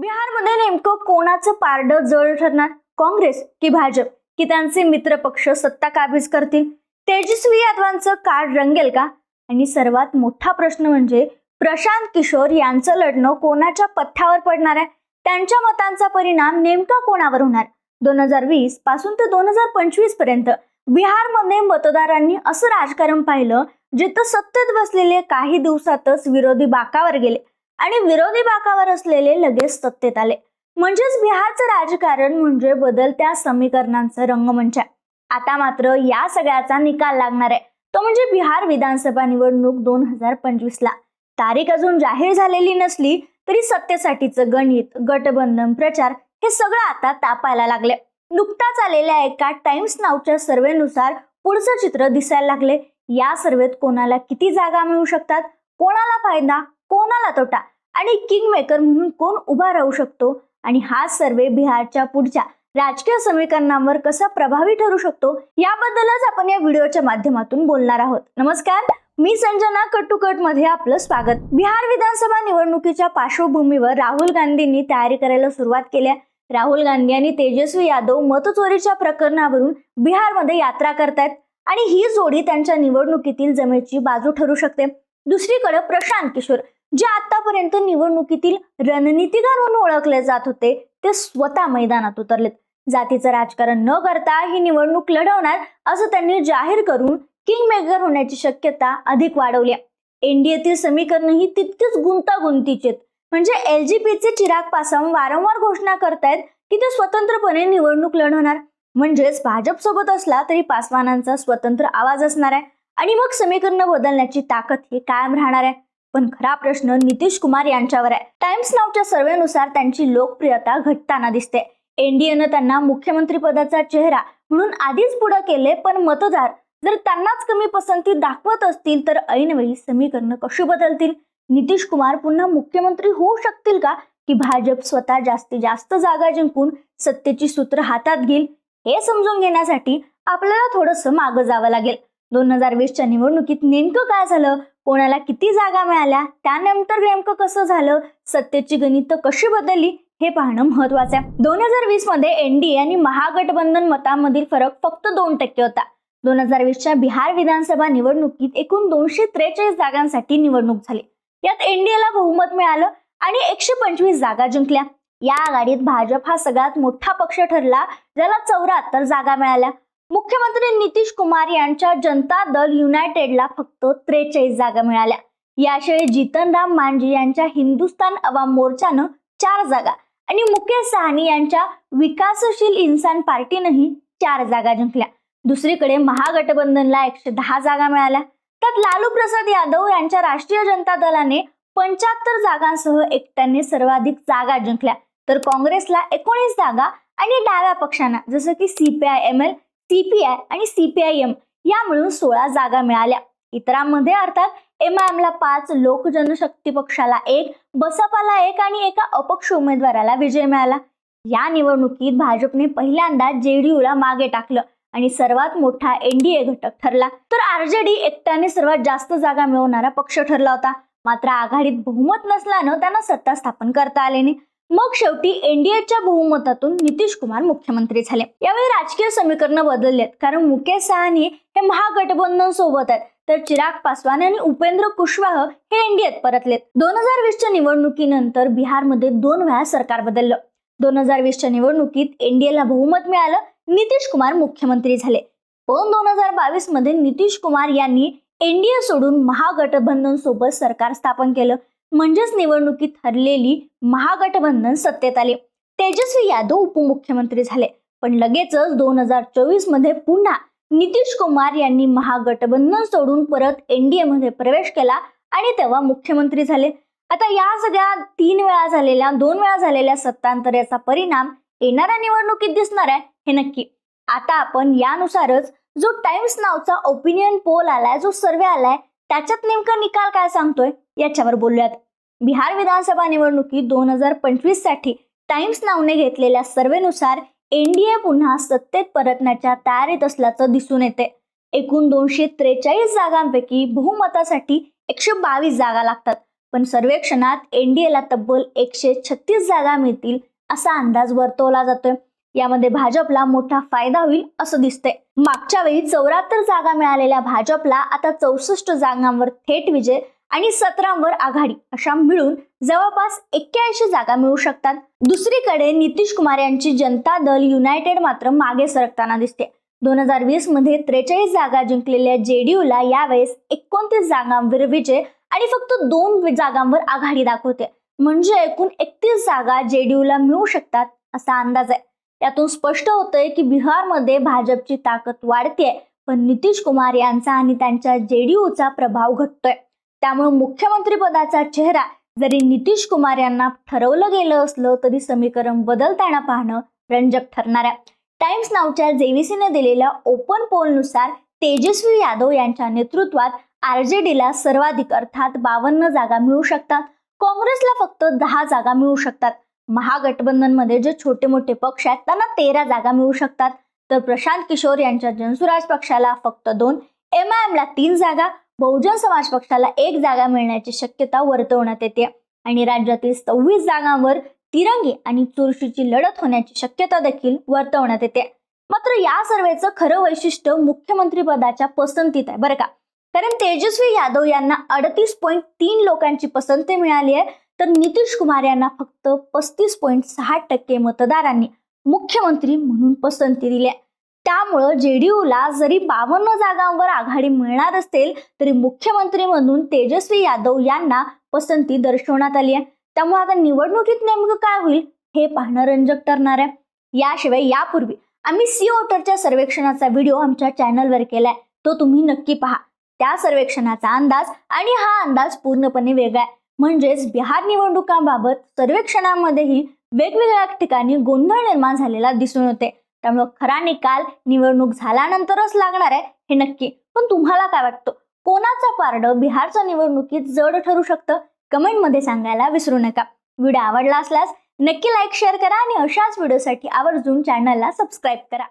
बिहारमध्ये नेमकं कोणाचं पारडं जड ठरणार? काँग्रेस की भाजप? की त्यांचे मित्रपक्ष सत्ता काबीज करतील? तेजस्वी यादवांचं कार्ड रंगेल का? आणि सर्वात मोठा प्रश्न म्हणजे प्रशांत किशोर यांचं लढणं कोणाच्या पथ्यावर पडणार आहे? त्यांच्या मतांचा परिणाम नेमका कोणावर होणार? दोन हजार वीसपासून ते दोन हजार पंचवीसपर्यंत बिहारमध्ये मतदारांनी असं राजकारण पाहिलं जिथं सत्तेत बसलेले काही दिवसातच विरोधी बाकावर गेले. आणि विरोधी बाकावर असलेले लगेच सत्तेत आले. म्हणजेच बिहारचं राजकारण म्हणजे बदलत्या समीकरणांचं रंगमंच आहे. आता मात्र या सगळ्याचा निकाल लागणार आहे. तो म्हणजे बिहार विधानसभा निवडणूक दोन हजार पंचवीस ला. तारीख अजून जाहीर झालेली नसली तरी सत्तेसाठीचं गणित गटबंधन प्रचार हे सगळं आता तापायला लागले. नुकताच आलेल्या एका टाइम्स नावच्या सर्वेनुसार पुढचं चित्र दिसायला लागले. या सर्वेत कोणाला किती जागा मिळू शकतात? कोणाला फायदा? कोणाला तोटा? आणि किंग मेकर म्हणून कोण उभा राहू शकतो? आणि हा सर्वे बिहारच्या पुढच्या राजकीय समीकरणांवर कसा प्रभावी ठरू शकतो? याबद्दलच आपण या व्हिडिओच्या माध्यमातून बोलणार आहोत. नमस्कार मी संजना कट टू कटमध्ये आपलं स्वागत. बिहार विधानसभा निवडणुकीच्या पार्श्वभूमीवर राहुल गांधींनी तयारी करायला सुरुवात केल्या. राहुल गांधी आणि तेजस्वी यादव मतचोरीच्या प्रकरणावरून बिहारमध्ये यात्रा करतायत आणि ही जोडी त्यांच्या निवडणुकीतील जमेची बाजू ठरू शकते. दुसरीकडे प्रशांत किशोर. जे आतापर्यंत निवडणुकीतील रणनीतीदार म्हणून ओळखले जात होते ते स्वतः मैदानात उतरलेत. जातीचं राजकारण न करता ही निवडणूक लढवणार असं त्यांनी जाहीर करून किंग मेकर होण्याची शक्यता अधिक वाढवली एनडीएतील समीकरण ही तितकीच गुंतागुंतीचे आहेत. म्हणजे एल जी पीचे चिराग पासवान वारंवार घोषणा करतायत की ते स्वतंत्रपणे निवडणूक लढवणार. म्हणजेच भाजप सोबत असला तरी पासवानांचा स्वतंत्र आवाज असणार आहे. आणि मग समीकरण बदलण्याची ताकद ही कायम राहणार आहे. पण खरा प्रश्न नितीश कुमार यांच्यावर आहे. टाइम्स नावच्या सर्वेनुसार त्यांची लोकप्रियता घटताना दिसते. एनडीएनं त्यांना मुख्यमंत्री पदाचा चेहरा म्हणून आधीच पुढे केले पण मतदार जर त्यांनाच कमी पसंती दाखवत असतील तर ऐनवेळी समीकरणं कशी बदलतील? नितीश कुमार पुन्हा मुख्यमंत्री होऊ शकतील का? की भाजप स्वतः जास्तीत जास्त जागा जिंकून सत्तेची सूत्र हातात घेईल? हे समजून घेण्यासाठी आपल्याला थोडंसं मागं जावं लागेल. दोन हजार वीसच्या निवडणुकीत नेमकं काय झालं? कोणाला किती जागा मिळाल्या त्यानंतर नेमकं कसं झालं सत्तेची गणित कशी बदलली हे पाहणं महत्वाचं आहे. दोन हजार वीसमध्ये एनडीए आणि महागठबंधन मतांमधील फरक फक्त दोन टक्के होता. दोन हजार वीसच्या बिहार विधानसभा निवडणुकीत एकूण दोनशे त्रेचाळीस जागांसाठी निवडणूक झाली. यात एनडीएला बहुमत मिळालं आणि एकशे पंचवीस जागा जिंकल्या. या आघाडीत भाजप हा सगळ्यात मोठा पक्ष ठरला ज्याला चौऱ्याहत्तर जागा मिळाल्या. मुख्यमंत्री नितीश कुमार यांच्या जनता दल युनायटेडला फक्त त्रेचाळीस जागा मिळाल्या. याशिवाय जितनराम मांझी यांच्या हिंदुस्थान अवाम मोर्चानं चार जागा आणि मुकेश सहानी यांच्या विकासशील इन्सान पार्टीनंही चार जागा जिंकल्या. दुसरीकडे महागठबंधनला एकशे दहा जागा मिळाल्या. त्यात लालू प्रसाद यादव यांच्या राष्ट्रीय जनता दलाने पंच्याहत्तर जागांसह एकट्याने सर्वाधिक जागा जिंकल्या. तर काँग्रेसला एकोणीस जागा आणि डाव्या पक्षांना जसं की सीपीआय एम एल सीपीआय आणि सीपीआयएम या मिळून सोळा जागा मिळाल्या. इतरांमध्ये अर्थात एम आय एमला पाच लोक जनशक्ती पक्षाला एक बसपाला एक आणि एका अपक्ष उमेदवाराला विजय मिळाला. या निवडणुकीत भाजपने पहिल्यांदा जेडीयूला मागे टाकलं आणि सर्वात मोठा एनडीए घटक ठरला. तर आरजेडी एकट्याने सर्वात जास्त जागा मिळवणारा पक्ष ठरला होता. मात्र आघाडीत बहुमत नसल्यानं त्यांना सत्ता स्थापन करता आले नाही. मग शेवटी एनडीएच्या बहुमतातून नितीश कुमार मुख्यमंत्री झाले. यावेळी राजकीय समीकरण बदललेत. कारण मुकेश सहानी हे महागठबंधन सोबत आहेत. तर चिराग पासवान आणि उपेंद्र कुशवाह हे एनडीएत परतलेत. दोन हजार वीसच्या निवडणुकीनंतर बिहारमध्ये दोन वेळा सरकार बदललं. दोन हजार वीसच्या निवडणुकीत एनडीएला बहुमत मिळालं नितीश कुमार मुख्यमंत्री झाले. पण दोन हजार बावीसमध्ये नितीश कुमार यांनी एनडीए सोडून महागठबंधन सोबत सरकार स्थापन केलं. म्हणजेच निवडणुकीत हरलेली महागठबंधन सत्तेत आले. तेजस्वी यादव उपमुख्यमंत्री झाले. पण लगेचच दोन हजार चोवीसमध्ये पुन्हा नितीश कुमार यांनी महागठबंधन सोडून परत एनडीए मध्ये प्रवेश केला आणि तेव्हा मुख्यमंत्री झाले. आता या सगळ्या तीन वेळा झालेल्या दोन वेळा झालेल्या सत्तांतराचा परिणाम येणाऱ्या निवडणुकीत दिसणार आहे हे नक्की. आता आपण यानुसारच जो टाइम्स नावचा ओपिनियन पोल आलाय जो सर्वे आलाय त्याच्यात नेमका निकाल काय सांगतोय? याच्यावर बोलूयात. बिहार विधानसभा निवडणुकीत दोन हजार पंचवीससाठी टाइम्स नावने घेतलेल्या सर्वेनुसार एनडीए पुन्हा सत्तेत परतण्याच्या तयारीत असल्याचं दिसून येते. एकूण दोनशे त्रेचाळीस जागांपैकी बहुमतासाठी एकशे बावीस जागा लागतात. पण सर्वेक्षणात एनडीएला तब्बल एकशे छत्तीस जागा मिळतील असा अंदाज वर्तवला जातोय. यामध्ये भाजपला मोठा फायदा होईल असं दिसतंय. मागच्या वेळी चौऱ्याहत्तर जागा मिळालेल्या भाजपला आता चौसष्ट जागांवर थेट विजय आणि सतरावर आघाडी अशा मिळून जवळपास एक्क्याऐंशी जागा मिळू शकतात. दुसरीकडे नितीश कुमार यांची जनता दल युनायटेड मात्र मागे सरकताना दिसते. दोन हजार वीसमध्ये त्रेचाळीस जागा जिंकलेल्या जेडीयूला यावेळेस एकोणतीस जागांवर विजय आणि फक्त दोन जागांवर आघाडी दाखवते. म्हणजे एकूण एकतीस जागा जेडीयूला मिळू शकतात असा अंदाज आहे. यातून स्पष्ट होतंय की बिहारमध्ये भाजपची ताकद वाढतेय पण नितीश कुमार यांचा आणि त्यांच्या जेडीयूचा प्रभाव घटतोय. त्यामुळे मुख्यमंत्री पदाचा चेहरा जरी नितीश कुमार यांना ठरवलं गेलं असलं तरी समीकरण बदलताना पाहणं रंजक ठरणार आहे. टाइम्स नावच्या जेव्हीसीने दिलेल्या ओपन पोलनुसार तेजस्वी यादव यांच्या नेतृत्वात आरजेडीला सर्वाधिक अर्थात बावन्न जागा मिळू शकतात. काँग्रेसला फक्त दहा जागा मिळू शकतात. महागठबंधनमध्ये जे छोटे मोठे पक्ष आहेत त्यांना तेरा जागा मिळू शकतात. तर प्रशांत किशोर यांच्या जनसुराज पक्षाला फक्त दोन एम आय एमला तीन जागा बहुजन समाज पक्षाला एक जागा मिळण्याची शक्यता वर्तवण्यात येते. आणि राज्यातील सव्वीस जागांवर तिरंगी आणि चुरशीची लढत होण्याची शक्यता देखील वर्तवण्यात येते. मात्र या सर्वेचं खरं वैशिष्ट्य मुख्यमंत्री पदाच्या पसंतीत आहे बरं का? कारण तेजस्वी यादव यांना अडतीस पॉईंट तीन लोकांची पसंती मिळाली आहे. तर नितीश कुमार यांना फक्त पस्तीस पॉईंट सहा टक्के मतदारांनी मुख्यमंत्री म्हणून पसंती दिली आहे त्यामुळं जेडीयूला जरी बावन्न जागांवर आघाडी मिळणार असेल तरी मुख्यमंत्री म्हणून तेजस्वी यादव यांना पसंती दर्शवण्यात आली आहे. त्यामुळे आता निवडणुकीत नेमकं काय होईल हे पाहणं रंजक ठरणार आहे. याशिवाय यापूर्वी आम्ही सी वोटरच्या सर्वेक्षणाचा व्हिडिओ आमच्या चॅनलवर केलाय तो तुम्ही नक्की पहा. त्या सर्वेक्षणाचा अंदाज आणि हा अंदाज पूर्णपणे वेगळा आहे. म्हणजेच बिहार निवडणुकांबाबत सर्वेक्षणामध्येही वेगवेगळ्या ठिकाणी गोंधळ निर्माण झालेला दिसून येते त्यामुळे खरा निकाल निवडणूक झाल्यानंतरच लागणार आहे हे नक्की. पण तुम्हाला काय वाटतं? कोणाचं पारड बिहारच्या निवडणुकीत जड ठरू शकतं? कमेंटमध्ये सांगायला विसरू नका. व्हिडिओ आवडला असल्यास नक्की लाईक शेअर करा आणि अशाच व्हिडिओसाठी आवर्जून चॅनलला सबस्क्राईब करा.